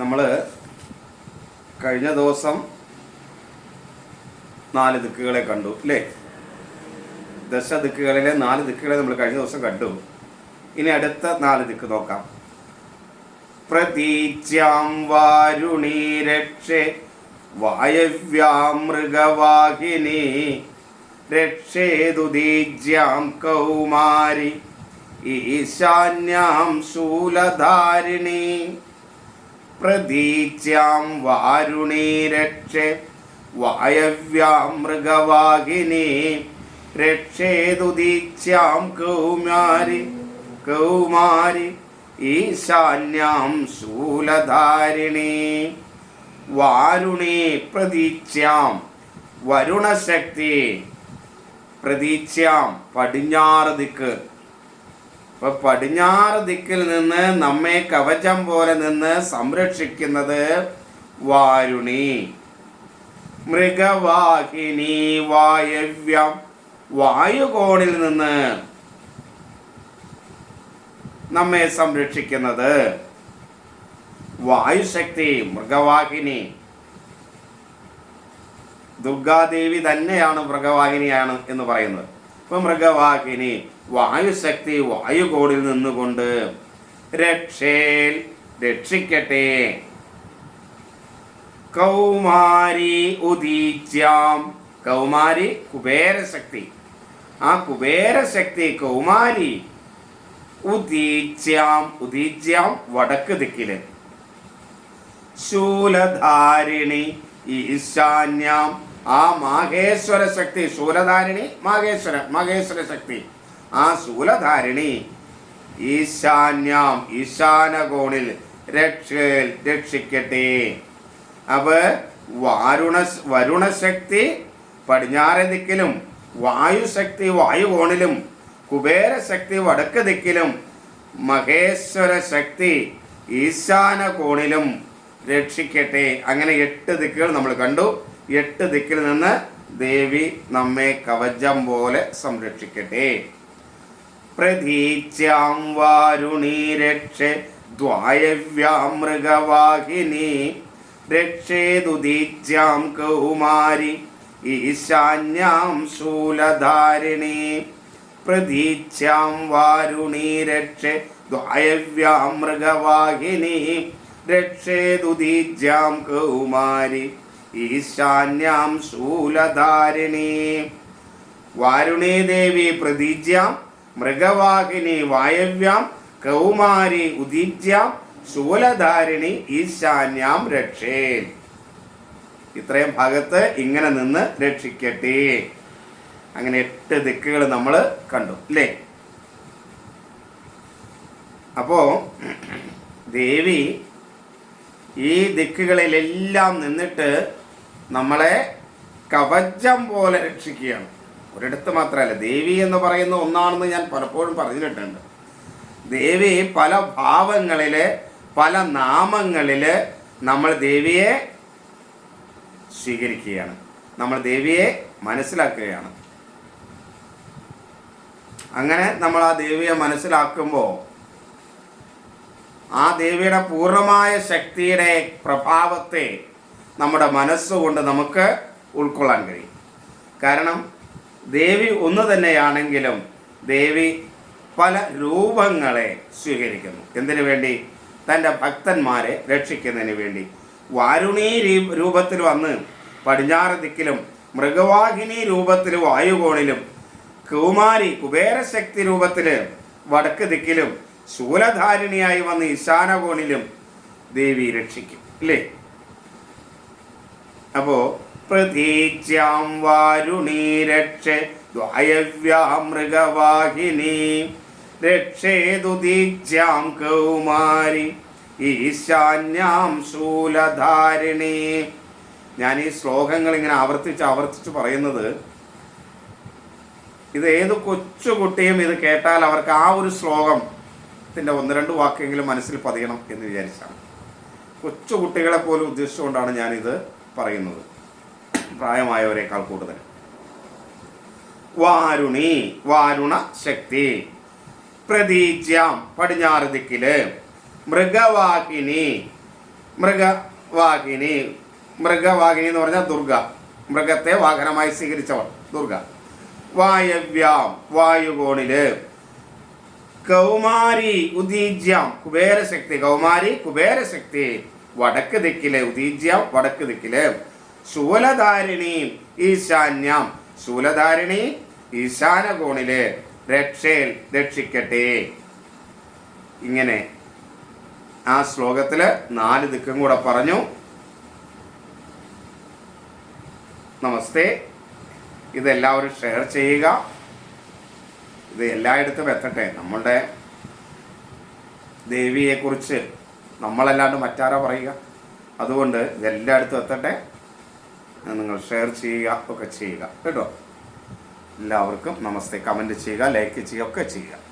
നമ്മൾ കഴിഞ്ഞ ദിവസം നാല് ദിക്കുകളെ കണ്ടു അല്ലേ? ദശ ദിക്കുകളിലെ നാല് ദിക്കുകളെ നമ്മൾ കഴിഞ്ഞ ദിവസം കണ്ടു. ഇനി അടുത്ത നാല് ദിക്ക് നോക്കാം. പ്രതീച്യാം വാരുണീ രക്ഷേ വായവ്യാം മൃഗവാഹിനി രക്ഷേതുദീജ്യാം കൗമാരി ഈശാന്യാം ശൂലധാരിണി. പ്രതീച്യാം വാരുണീ രക്ഷേ വായവ്യാം മൃഗവാഹിനി. രക്ഷേതുദീച്യാം കൗമാരി കൗമാരി ഈശാന്യാം ശൂലധാരിണി. വാരുണി പ്രതീച്യാം വരുണശക്തി പ്രതീച്യാം പടിഞ്ഞാറ് ദിക്ക് അപ്പൊ പടിഞ്ഞാറ് ദിക്കിൽ നിന്ന് നമ്മെ കവചം പോലെ നിന്ന് സംരക്ഷിക്കുന്നത് വാരുണി. മൃഗവാഹിനി വായവ്യം വായുകോണിൽ നിന്ന് നമ്മെ സംരക്ഷിക്കുന്നത് വായുശക്തി മൃഗവാഹിനി. ദുർഗാദേവി തന്നെയാണ് മൃഗവാഹിനിയാണ് എന്ന് പറയുന്നത്. ഇപ്പൊ മൃഗവാഹിനി വായുശക്തി വായുകോടിൽ നിന്നുകൊണ്ട് രക്ഷേൽ രക്ഷിക്കട്ടെ. കൗമാരി ഉദീച്യാം. കൗമാരി കുബേരശക്തി. ആ കുബേരശക്തി കൗമാരി ഉദീച്യാം. ഉദീച്യാം വടക്ക് ദിക്കിൽ. ശൂലധാരിണി ഈശാന്യാം ആ മാഹേശ്വര ശക്തി ശൂലധാരിണി മാഹേശ്വര മാഹേശ്വര ശക്തി. ആ ശൂലധാരിണി ഈശാന്യാം ഈശാനകോണിൽ രക്ഷ രക്ഷിക്കട്ടെ. അപ്പൊ വാരുണ വരുണശക്തി പടിഞ്ഞാറ് ദിക്കിലും വായുശക്തി വായുകോണിലും കുബേരശക്തി വടക്ക് ദിക്കിലും മഹേശ്വര ശക്തി ഈശാന കോണിലും രക്ഷിക്കട്ടെ. അങ്ങനെ എട്ട് ദിക്കുകൾ നമ്മൾ കണ്ടു. എട്ട് ദിക്കിൽ നിന്ന് ദേവി നമ്മെ കവചം പോലെ സംരക്ഷിക്കട്ടെ. പ്രതീച്യാം വാരുണി രക്ഷ ദ്വായവ്യാം മൃഗവാഹിനി രക്ഷേതുദീച്യാം കൗമാരി. ഈശാന്യാം ശൂലധാരിണി. പ്രതീച്യാം വാരുണി രക്ഷ ദ്വായവ്യാം മൃഗവാഹിനി കൗമാരി. ഈശാന്യാം ശൂലധാരിണി. വാരുണീ ദേവി പ്രതീജ്യാം മൃഗവാഹിനി വായവ്യാം കൗമാരി ഉദീജ്യാം ശൂലധാരിണി ഈശാന്യാം രക്ഷേ. ഇത്രയും ഭാഗത്ത് ഇങ്ങനെ നിന്ന് രക്ഷിക്കട്ടെ. അങ്ങനെ എട്ട് ദിക്കുകൾ നമ്മൾ കണ്ടു അല്ലേ? അപ്പോ ദേവി ഈ ദിക്കുകളിലെല്ലാം നിന്നിട്ട് നമ്മളെ കവചം പോലെ രക്ഷിക്കുകയാണ്. ഒരിടത്ത് മാത്രമല്ല ദേവി എന്ന് പറയുന്ന ഒന്നാണെന്ന് ഞാൻ പലപ്പോഴും പറഞ്ഞിട്ടുണ്ട്. ദേവി പല ഭാവങ്ങളിൽ പല നാമങ്ങളിൽ നമ്മൾ ദേവിയെ സ്വീകരിക്കുകയാണ്. നമ്മൾ ദേവിയെ മനസ്സിലാക്കുകയാണ്. അങ്ങനെ നമ്മൾ ആ ദേവിയെ മനസ്സിലാക്കുമ്പോൾ ആ ദേവിയുടെ പൂർണമായ ശക്തിയുടെ പ്രഭാവത്തെ നമ്മുടെ മനസ്സുകൊണ്ട് നമുക്ക് ഉൾക്കൊള്ളാൻ കഴിയും. കാരണം ദേവി ഒന്ന് തന്നെയാണെങ്കിലും ദേവി പല രൂപങ്ങളെ സ്വീകരിക്കുന്നു. എന്തിനു വേണ്ടി? തന്റെ ഭക്തന്മാരെ രക്ഷിക്കുന്നതിന് വേണ്ടി. വാരുണി രൂപത്തിൽ വന്ന് പടിഞ്ഞാറ് ദിക്കിലും മൃഗവാഹിനി രൂപത്തിൽ വായുകോണിലും കുമാരി കുബേരശക്തി രൂപത്തിൽ വടക്ക് ദിക്കിലും ശൂലധാരിണിയായി വന്ന് ഈശാനകോണിലും ദേവി രക്ഷിക്കും. ഇല്ലേ? അപ്പോ പ്രതീക്ഷ്യാം വാരുണീ രക്ഷ ദ്വായവ്യാം മൃഗവാഹിനി. രക്ഷേതുദീച്യാം കൗമാരി ഈശാന്യാം ശൂലധാരിണി. ഞാൻ ഈ ശ്ലോകങ്ങൾ ഇങ്ങനെ ആവർത്തിച്ച് ആവർത്തിച്ച് പറയുന്നത് ഇത് ഏത് കൊച്ചുകുട്ടിയും ഇത് കേട്ടാൽ അവർക്ക് ആ ഒരു ശ്ലോകത്തിന്റെ ഒന്ന് രണ്ട് വാക്കെങ്കിലും മനസ്സിൽ പതിയണം എന്ന് വിചാരിച്ചാണ്. കൊച്ചുകുട്ടികളെ പോലും ഉദ്ദേശിച്ചുകൊണ്ടാണ് ഞാനിത് പറയുന്നത്. പ്രായമായവരെക്കാൾ കൂടുതൽ. വാരുണി വാരുണ ശക്തി. പ്രതീച്യാം പടിഞ്ഞാറ് ദിക്കിൽ. മൃഗവാഹിനി മൃഗവാഹിനി. മൃഗവാഹിനി എന്ന് പറഞ്ഞാൽ ദുർഗ. മൃഗത്തെ വാഹനമായി സ്വീകരിച്ചവൾ ദുർഗ. വായവ്യാം വായുകോണിൽ. കൗമാരി ഉദീജ്യം കുബേരശക്തി. കൗമാരി കുബേരശക്തി. വടക്ക് ദിക്കിലെ ഉദീജ്യ വടക്ക് ദിക്കിലെ ശൂലധാരിണി ഈശാന്യം. ശൂലധാരിണി ഈശാന കോണിലെ രക്ഷയിൽ രക്ഷിക്കട്ടെ. ഇങ്ങനെ ആ ശ്ലോകത്തിൽ നാല് ദിക്കും കൂടെ പറഞ്ഞു. നമസ്തേ. ഇതെല്ലാവരും ഷെയർ ചെയ്യുക. ഇത് എല്ലായിടത്തും എത്തട്ടെ. നമ്മളുടെ ദേവിയെക്കുറിച്ച് നമ്മളല്ലാണ്ട് മറ്റാരാ പറയുക? അതുകൊണ്ട് ഇതെല്ലായിടത്തും എത്തട്ടെ. നിങ്ങൾ ഷെയർ ചെയ്യുക ഒക്കെ ചെയ്യുക. കേട്ടോ? എല്ലാവർക്കും നമസ്തേ. കമന്റ് ചെയ്യുക ലൈക്ക് ചെയ്യുക ഒക്കെ ചെയ്യുക.